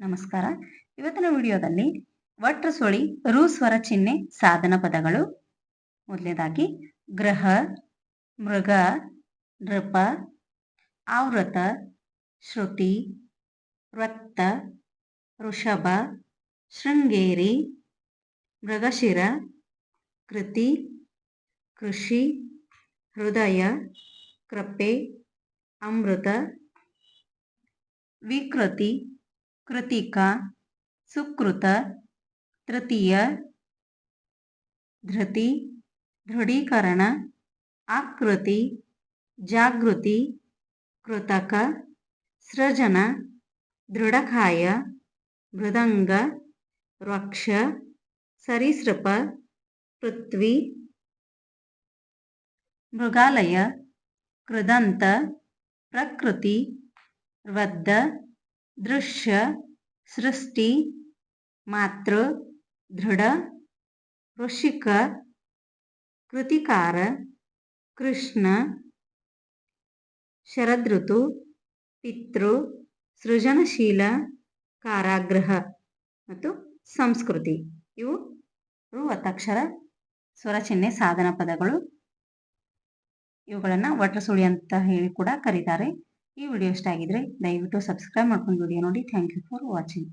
ನಮಸ್ಕಾರ. ಇವತ್ತಿನ ವಿಡಿಯೋದಲ್ಲಿ ಒಟ್ರ ಸುಳಿ, ರು ಸ್ವರ ಚಿಹ್ನೆ, ಸಾಧನ ಪದಗಳು. ಮೊದಲನೇದಾಗಿ ಗ್ರಹ, ಮೃಗ, ನೃಪ, ಆವೃತ, ಶ್ರುತಿ, ವೃತ್ತ ಋಷಭ ಶೃಂಗೇರಿ, ಮೃಗಶಿರ, ಕೃತಿ, ಕೃಷಿ, ಹೃದಯ, ಕೃಪೆ, ಅಮೃತ, ವಿಕೃತಿ ಕೃತಿಕ, ಸುಕೃತ, ತೃತೀಯ, ಧೃತಿ, ದೃಢೀಕರಣ, ಆಕೃತಿ, ಜಾಗೃತಿ, ಕೃತಕ, ಸೃಜನ, ದೃಢಕಾಯ, ಮೃದಂಗ ವೃಕ್ಷ ಸರೀಸೃಪ, ಪೃಥ್ವಿ, ಮೃಗಾಲಯ, ಕೃದಂತ, ಪ್ರಕೃತಿ, ವದ್ದ ದೃಶ್ಯ, ಸೃಷ್ಟಿ, ಮಾತೃ, ದೃಢ, ಋಷಿಕ, ಕೃತಿಕಾರ, ಕೃಷ್ಣ, ಶರದೃತು, ಪಿತೃ, ಸೃಜನಶೀಲ ಕಾರಾಗ್ರಹ ಮತ್ತು ಸಂಸ್ಕೃತಿ. ಇವು ಒತ್ತಕ್ಷರ ಸ್ವರಚಿಹ್ನೆ ಸಾಧನ ಪದಗಳು. ಇವುಗಳನ್ನು ವಟ್ರಸುಳಿ ಅಂತ ಹೇಳಿ ಕೂಡ ಕರೀತಾರೆ. ಈ ವಿಡಿಯೋ ಇಷ್ಟ ಆಗಿದ್ರೆ ದಯವಿಟ್ಟು ಸಬ್ಸ್ಕ್ರೈಬ್ ಮಾಡ್ಕೊಂಡು ವಿಡಿಯೋ ನೋಡಿ. Thank you for watching